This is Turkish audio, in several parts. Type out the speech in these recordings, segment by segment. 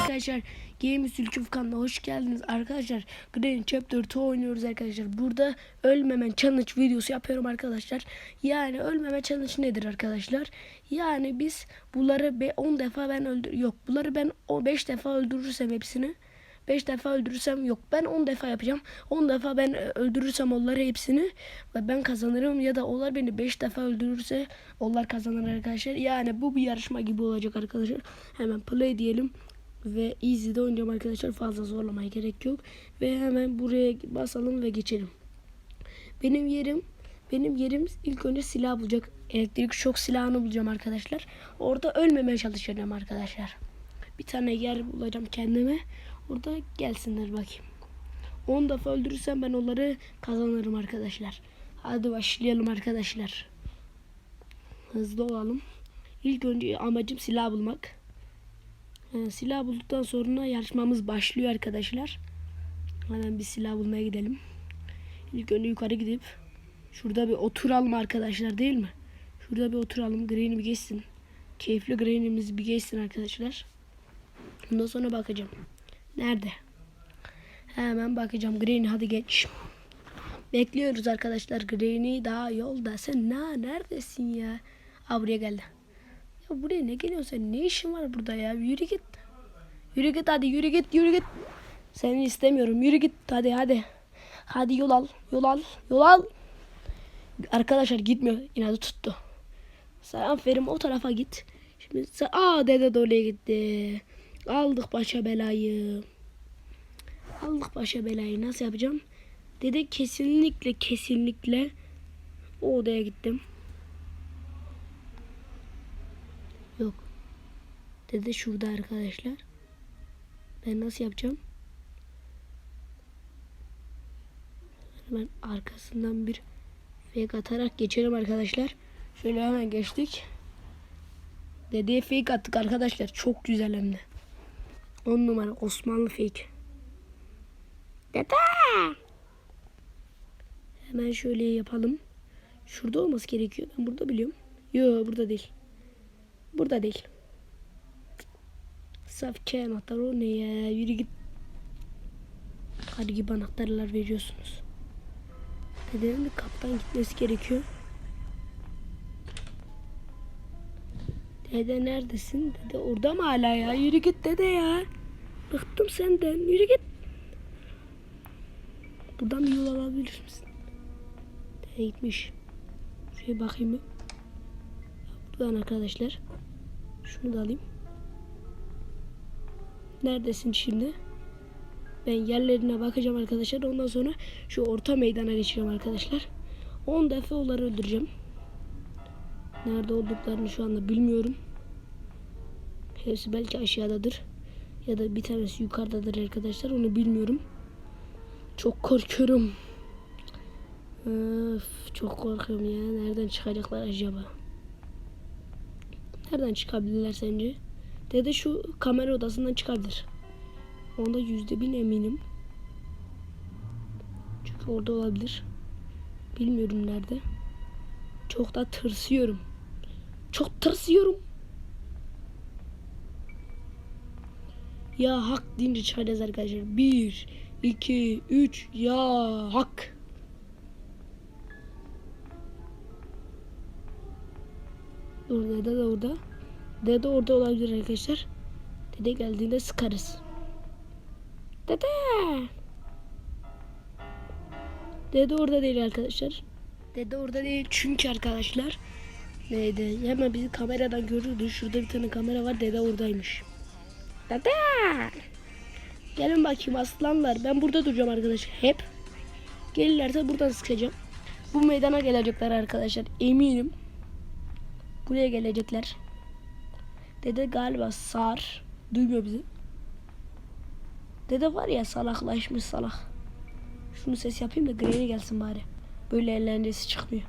Arkadaşlar Games Ülkü kanalına hoş geldiniz arkadaşlar. Green Chapter 2 oynuyoruz arkadaşlar. Burada ölmeme challenge videosu yapıyorum arkadaşlar. Yani ölmeme challenge nedir arkadaşlar? Yani biz bunları be- 10 defa ben öldür yok bunları ben 5 defa öldürürsem hepsini 5 defa öldürürsem yok ben 10 defa yapacağım. 10 defa ben e, öldürürsem onları hepsini ve ben kazanırım ya da onlar beni 5 defa öldürürse onlar kazanır arkadaşlar. Yani bu bir yarışma gibi olacak arkadaşlar. Hemen play diyelim ve easy'de oynayacağım arkadaşlar. Fazla zorlamaya gerek yok. Ve hemen buraya basalım ve geçelim. Benim yerim benim yerim ilk önce silah bulacak. Elektrik şok silahını bulacağım arkadaşlar. Orada ölmemeye çalışacağım arkadaşlar. Bir tane yer bulacağım kendime. Orada gelsinler bakayım. 10 defa öldürürsem ben onları kazanırım arkadaşlar. Hadi başlayalım arkadaşlar. Hızlı olalım. İlk önce amacım silah bulmak. Ee, silah bulduktan sonra yarışmamız başlıyor arkadaşlar. Hemen bir silah bulmaya gidelim. İlk önce yukarı gidip şurada bir oturalım arkadaşlar değil mi? Şurada bir oturalım. Green'i bir geçsin. Keyifli Green'imiz bir geçsin arkadaşlar. Ondan sonra bakacağım. Nerede? Hemen bakacağım. Green hadi geç. Bekliyoruz arkadaşlar. Green'i daha yolda. Sen na neredesin ya? Aa buraya geldi. Ya buraya ne geliyorsun sen? Ne işin var burada ya? Yürü git. Yürü git hadi yürü git yürü git. Seni istemiyorum. Yürü git hadi hadi. Hadi yol al. Yol al. Yol al. Arkadaşlar gitmiyor. İnadı tuttu. Sen aferin o tarafa git. Şimdi sen aa dede de oraya gitti. Aldık başa belayı. Aldık başa belayı. Nasıl yapacağım? Dede kesinlikle kesinlikle o odaya gittim. Yok. Dede şurada arkadaşlar. Ben nasıl yapacağım? Hemen arkasından bir fake atarak geçelim arkadaşlar. Şöyle hemen geçtik. Dedeye fake attık arkadaşlar. Çok güzel hem de. 10 numara Osmanlı fake. Dede! Hemen şöyle yapalım. Şurada olması gerekiyor. Ben burada biliyorum. Yok burada değil. Burada değil. Saf K anahtar o ne ya? Yürü git. Hadi gibi anahtarlar veriyorsunuz. Dedenin de kaptan gitmesi gerekiyor. Dede neredesin? Dede orada mı hala ya? Yürü git dede ya. Bıktım senden. Yürü git. Buradan bir yol alabilir misin? Dede gitmiş. Şuraya bakayım bir. Buradan arkadaşlar. Şunu da alayım. Neredesin şimdi? Ben yerlerine bakacağım arkadaşlar. Ondan sonra şu orta meydana geçeceğim arkadaşlar. 10 defa onları öldüreceğim. Nerede olduklarını şu anda bilmiyorum. Hepsi belki aşağıdadır. Ya da bir tanesi yukarıdadır arkadaşlar. Onu bilmiyorum. Çok korkuyorum. Öf, çok korkuyorum ya. Nereden çıkacaklar acaba? Nereden çıkabilirler sence? Dede şu kamera odasından çıkabilir. Onda yüzde bin eminim. Çünkü orada olabilir. Bilmiyorum nerede. Çok da tırsıyorum. Çok tırsıyorum. Ya hak deyince çıkacağız arkadaşlar. Bir, iki, üç. Ya hak. Dur dede de orada. Dede orada olabilir arkadaşlar. Dede geldiğinde sıkarız. Dede. Dede orada değil arkadaşlar. Dede orada değil çünkü arkadaşlar. Neydi? Hemen bizi kameradan görürdü. Şurada bir tane kamera var. Dede oradaymış. Dede. Gelin bakayım aslanlar. Ben burada duracağım arkadaşlar. Hep. Gelirlerse buradan sıkacağım. Bu meydana gelecekler arkadaşlar. Eminim. Buraya gelecekler. Dede galiba sağır. Duymuyor bizi. Dede var ya salaklaşmış salak. Şunu ses yapayım da Granny gelsin bari. Böyle eğlencesi çıkmıyor.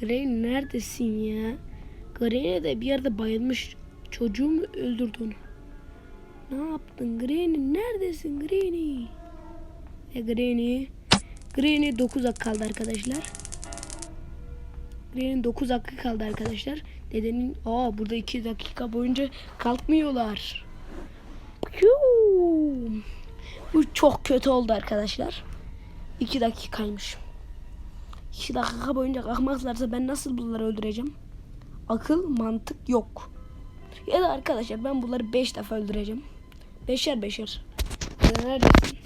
Granny neredesin ya? Granny de bir yerde bayılmış. Çocuğu mu öldürdü onu? Ne yaptın Granny? Neredesin Granny? E Granny? Granny 9 kaldı arkadaşlar. Granny'nin 9 dakika kaldı arkadaşlar. Dedenin aa burada 2 dakika boyunca kalkmıyorlar. Bu çok kötü oldu arkadaşlar. 2 dakikaymış. 2 dakika boyunca kalkmazlarsa ben nasıl bunları öldüreceğim? Akıl, mantık yok. Ya da arkadaşlar ben bunları 5 defa öldüreceğim. Beşer beşer. Neredesin?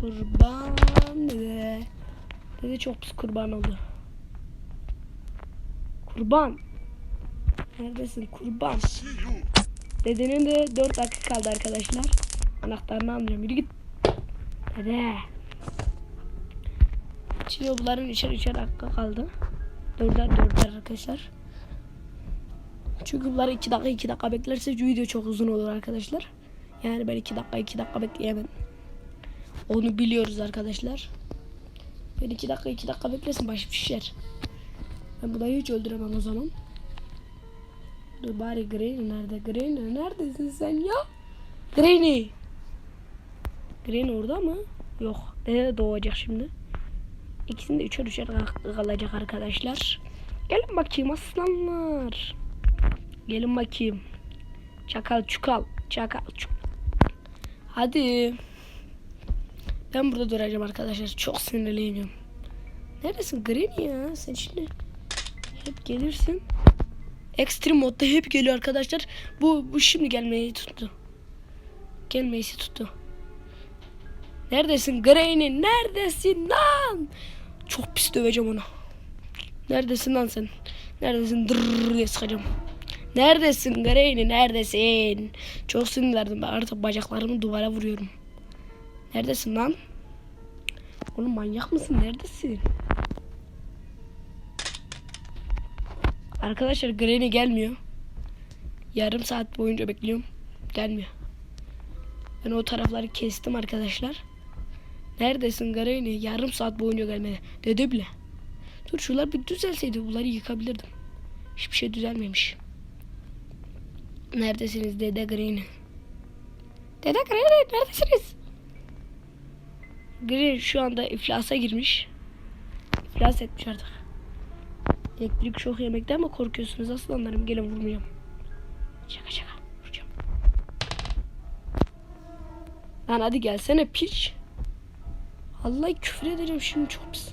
Kurban dede. Dede çok kurban oldu. Kurban. Neredesin kurban? Dedenin de 4 dakika kaldı arkadaşlar. Anahtarını almıyorum. Yürü git. Dede. Şimdi bunların üçer üçer dakika kaldı. Dörder dörder arkadaşlar. Çünkü bunlar 2 dakika 2 dakika beklerse video çok uzun olur arkadaşlar. Yani ben 2 dakika 2 dakika bekleyemem. Onu biliyoruz arkadaşlar. Ben 2 dakika 2 dakika beklesin başım şişer. Ben bunları hiç öldüremem o zaman. Dur bari Granny nerede? Granny neredesin sen ya? Granny. Granny orada mı? Yok. Dede doğacak şimdi. İkisini de üçer üçer kal- kalacak arkadaşlar. Gelin bakayım aslanlar. Gelin bakayım. Çakal çukal. Çakal çuk. Hadi. Ben burada duracağım arkadaşlar. Çok sinirliyim. Neredesin Granny ya? Sen şimdi hep gelirsin. Extreme modda hep geliyor arkadaşlar. Bu bu şimdi gelmeyi tuttu. Gelmeyi tuttu. Neredesin Granny? Neredesin lan? Çok pis döveceğim onu. Neredesin lan sen? Neredesin? Dırrrr diye sıkacağım. Neredesin Granny? Neredesin? Çok sinirlendim. Ben artık bacaklarımı duvara vuruyorum. Neredesin lan? Oğlum manyak mısın? Neredesin? Arkadaşlar Granny gelmiyor. Yarım saat boyunca bekliyorum. Gelmiyor. Ben o tarafları kestim arkadaşlar. Neredesin Granny? Yarım saat boyunca gelmedi. Dedi bile. Dur şuralar bir düzelseydi bunları yıkabilirdim. Hiçbir şey düzelmemiş. Neredesiniz Dede Granny? Dede Granny neredesiniz? Granny şu anda iflasa girmiş. İflas etmiş artık. Elektrik şok yemekten mi korkuyorsunuz aslanlarım? Gelin vurmayacağım. Şaka şaka. Vuracağım. Lan hadi gelsene piç. Vallahi küfür ederim şimdi çok pis.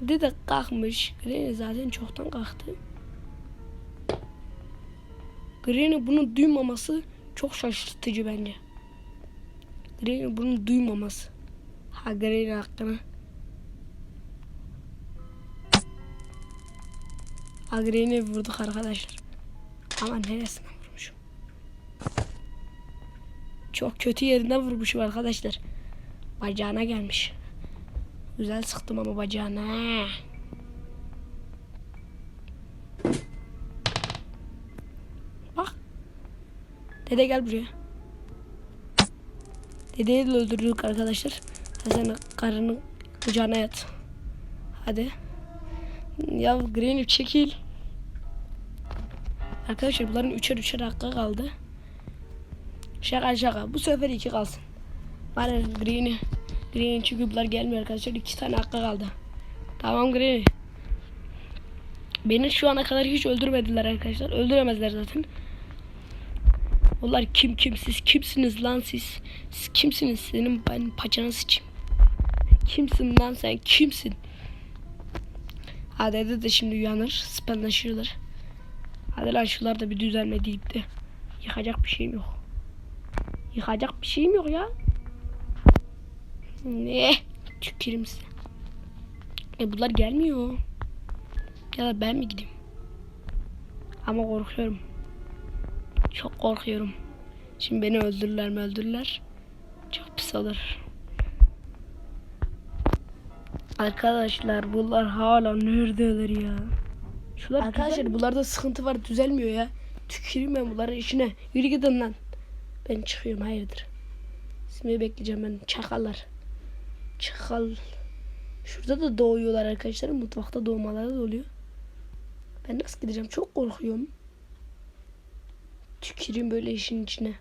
Dede kalkmış. Granny zaten çoktan kalktı. Granny bunu duymaması çok şaşırtıcı bence. Granny bunu duymaması. Ha Granny hakkında. Ha Granny vurduk arkadaşlar. Ama neresinden Çok kötü yerinden vurmuşum arkadaşlar. Bacağına gelmiş. Güzel sıktım ama bacağına. Bak. Dede gel buraya. Dedeyi de öldürdük arkadaşlar. Sen karının kucağına yat. Hadi. Ya Granny çekil. Arkadaşlar bunların üçer üçer dakika kaldı. Şaka şaka. Bu sefer iki kalsın. Bari Granny. Granny çünkü bunlar gelmiyor arkadaşlar. İki tane dakika kaldı. Tamam Granny. Beni şu ana kadar hiç öldürmediler arkadaşlar. Öldüremezler zaten. Onlar kim kim siz kimsiniz lan siz? Siz kimsiniz? Senin ben paçanı sıçayım. Kimsin lan sen kimsin? Hadi de şimdi uyanır. Spenlaşırlar. Hadi lan şular da bir düzelme deyip de. Yıkacak bir şeyim yok. Yıkacak bir şeyim yok ya. Ne? Tükürüm size. E bunlar gelmiyor. Ya da ben mi gideyim? Ama korkuyorum. Çok korkuyorum. Şimdi beni öldürürler mi öldürürler. Çok pis olur. Arkadaşlar bunlar hala neredeler ya? Şular Arkadaşlar bunlarda sıkıntı var düzelmiyor ya. Tüküreyim ben bunların işine. Yürü gidin lan. Ben çıkıyorum hayırdır. Sizimi bekleyeceğim ben. Çakallar. Çakal. Şurada da doğuyorlar arkadaşlar. Mutfakta doğmaları da oluyor. Ben nasıl gideceğim? Çok korkuyorum. Tüküreyim böyle işin içine.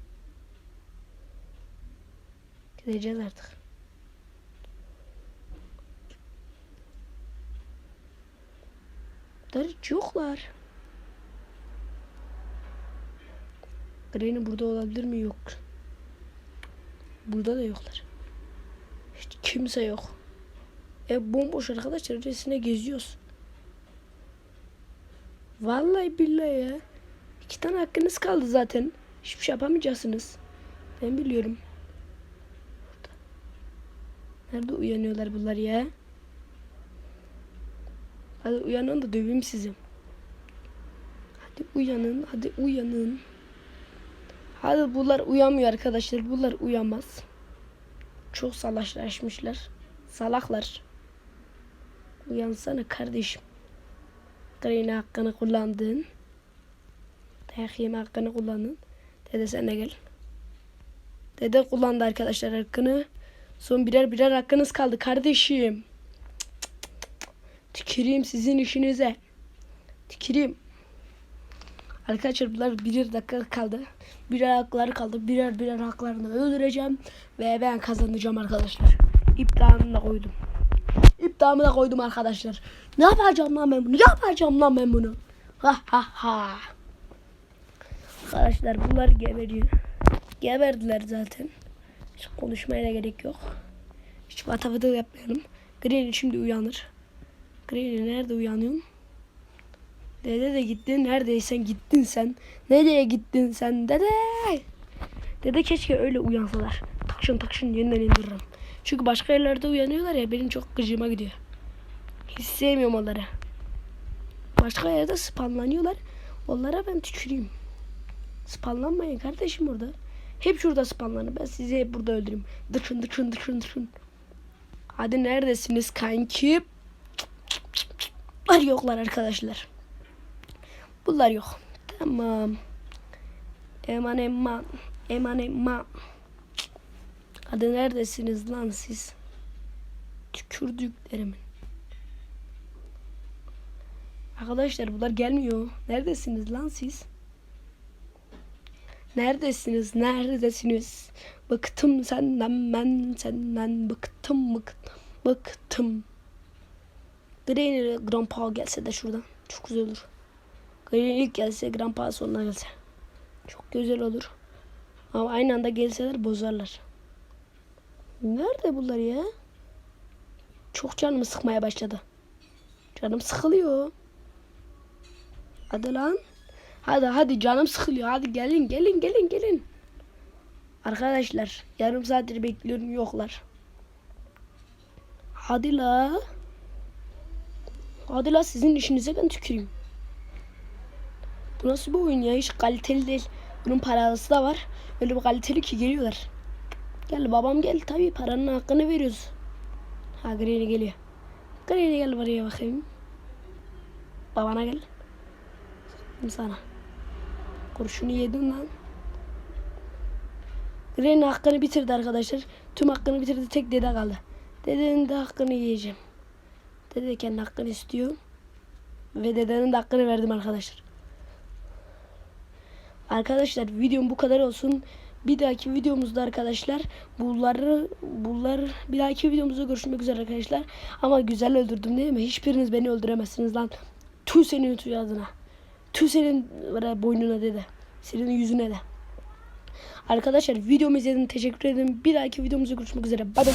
Gideceğiz artık. Bunlar hiç yoklar. Granny burada olabilir mi? Yok. Burada da yoklar. Hiç kimse yok. Ev bomboş arkadaşlar. Öylesine geziyoruz. Vallahi billahi ya. İki tane hakkınız kaldı zaten. Hiçbir şey yapamayacaksınız. Ben biliyorum. Burada. Nerede uyanıyorlar bunlar ya? Hadi uyanın da döveyim sizi. Hadi uyanın, hadi uyanın. Hadi bunlar uyanmıyor arkadaşlar. Bunlar uyanmaz. Çok salaşlaşmışlar. Salaklar. Uyansana kardeşim. Green hakkını kullandın. Dayak yeme hakkını kullandın. Dede sen gel. Dede kullandı arkadaşlar hakkını. Son birer birer hakkınız kaldı kardeşim. Tüküreyim sizin işinize. Tüküreyim. Arkadaşlar bunlar birer dakika kaldı. Birer hakları kaldı. Birer birer haklarını öldüreceğim. Ve ben kazanacağım arkadaşlar. İptalını da koydum. İptalımı da koydum arkadaşlar. Ne yapacağım lan ben bunu? Ne yapacağım lan ben bunu? Ha ha ha. Arkadaşlar bunlar geberiyor. Geberdiler zaten. Hiç konuşmaya da gerek yok. Hiç vatavada yapmayalım. Granny şimdi uyanır. Granny nerede uyanıyorsun? Dede de gitti. Neredeysen gittin sen. Nereye gittin sen dede? Dede keşke öyle uyansalar. Takşın takşın yeniden indiririm. Çünkü başka yerlerde uyanıyorlar ya benim çok gıcıma gidiyor. Hiç sevmiyorum onları. Başka yerde spamlanıyorlar. Onlara ben tüküreyim. Spamlanmayın kardeşim orada. Hep şurada spamlanın. Ben sizi hep burada öldüreyim. Dıçın dıçın dıçın dıçın. Hadi neredesiniz kanki? Var yoklar arkadaşlar. Bunlar yok. Tamam. Eman eman. Eman eman. Hadi neredesiniz lan siz? Tükürdüklerimin. Arkadaşlar bunlar gelmiyor. Neredesiniz lan siz? Neredesiniz? Neredesiniz? Bıktım senden ben senden bıktım bıktım bıktım. Granny Grandpa gelse de şuradan. Çok güzel olur. Granny ilk gelse Grandpa sonuna gelse. Çok güzel olur. Ama aynı anda gelseler bozarlar. Nerede bunlar ya? Çok canımı sıkmaya başladı. Canım sıkılıyor. Hadi lan. Hadi hadi canım sıkılıyor. Hadi gelin gelin gelin gelin. Arkadaşlar yarım saattir bekliyorum yoklar. Hadi la. Hadi la sizin işinize ben tüküreyim. Bu nasıl bir oyun ya? Hiç kaliteli değil. Bunun paralısı da var. Öyle bir kaliteli ki geliyorlar. Gel babam gel. Tabii paranın hakkını veriyoruz. Ha Granny geliyor. Granny gel buraya bakayım. Babana gel. Sana. Kurşunu yedin lan. Granny hakkını bitirdi arkadaşlar. Tüm hakkını bitirdi. Tek dede kaldı. Dedenin de hakkını yiyeceğim. Dede de kendi hakkını istiyor. Ve dedenin de hakkını verdim arkadaşlar. Arkadaşlar videom bu kadar olsun. Bir dahaki videomuzda arkadaşlar bunları bunlar bir dahaki videomuzda görüşmek üzere arkadaşlar. Ama güzel öldürdüm değil mi? Hiçbiriniz beni öldüremezsiniz lan. Tüh senin tüy adına. Tüh senin boynuna dede. Senin yüzüne de. Arkadaşlar videomu izlediğiniz teşekkür ederim. Bir dahaki videomuzda görüşmek üzere. Bye bye.